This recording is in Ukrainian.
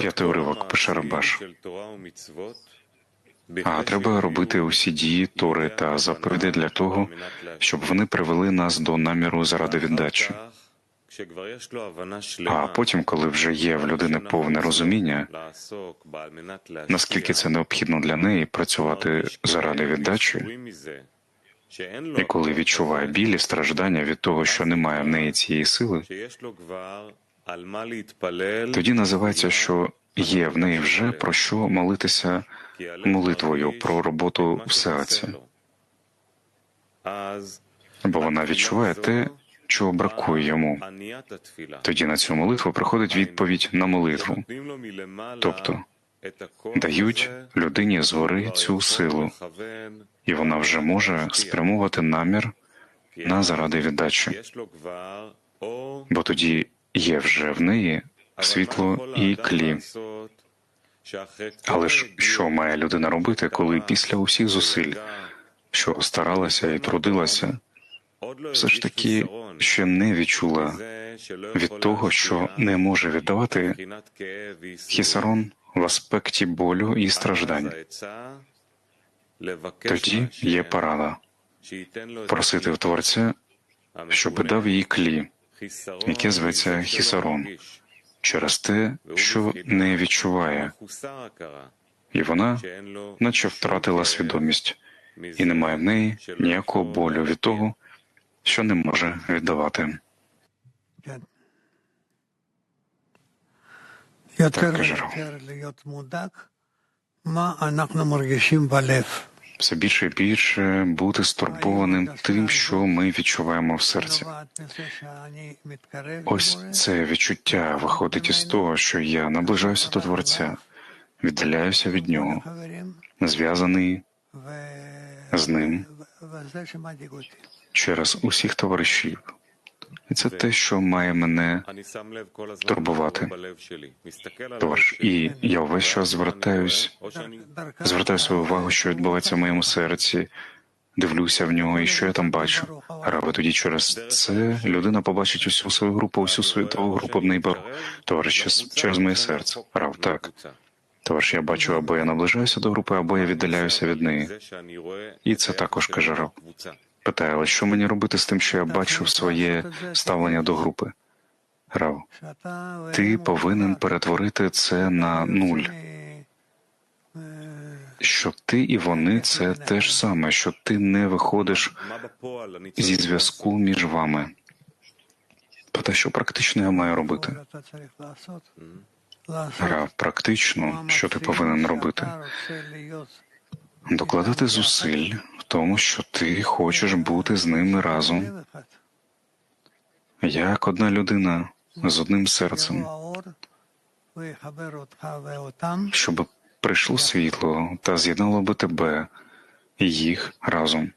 П'ятий уривок пише Рабаш. А треба робити усі дії Тори та заповіди для того, щоб вони привели нас до наміру заради віддачі. А потім, коли вже є в людини повне розуміння, наскільки це необхідно для неї працювати заради віддачі, і коли відчуває біль і страждання від того, що немає в неї цієї сили, тоді називається, що є в неї вже про що молитися молитвою про роботу в серці, бо вона відчуває те, чого бракує йому. Тоді на цю молитву приходить відповідь на молитву, тобто дають людині згори цю силу, і вона вже може спрямувати намір на заради віддачі, бо тоді є вже в неї світло і клі. Але ж що має людина робити, коли після усіх зусиль, що старалася і трудилася, все ж таки ще не відчула від того, що не може віддавати хісарон в аспекті болю і страждань. Тоді є порада просити в Творця, щоб дав їй клі, яке зветься хісарон через те, що не відчуває і вона, наче втратила свідомість, і не має в неї ніякого болю від того, що не може віддавати. Так, каже Рав все більше і більше бути стурбованим тим, що ми відчуваємо в серці. Ось це відчуття виходить із того, що я наближаюся до Творця, віддаляюся від нього, зв'язаний з ним через усіх товаришів. І це те, що має мене турбувати. Тож, і я увесь час звертаюсь, звертаю свою увагу, що відбувається в моєму серці. Дивлюся в нього і що я там бачу. Раби тоді через це людина побачить усю свою групу, усю світову групу в нейбору. Товариш, через моє серце. Рав так. Товариш, я бачу, або я наближаюся до групи, або я віддаляюся від неї. І це також каже Рав. Питає, але що мені робити з тим, що я бачу своє ставлення до групи? Рав, ти повинен перетворити це на нуль. Що ти і вони це те ж саме, що ти не виходиш зі зв'язку між вами. Та що практично я маю робити? Рав, практично, що ти повинен робити? докладати зусиль в тому, що ти хочеш бути з ними разом, як одна людина з одним серцем, щоб прийшло світло та з'єднало би тебе і їх разом.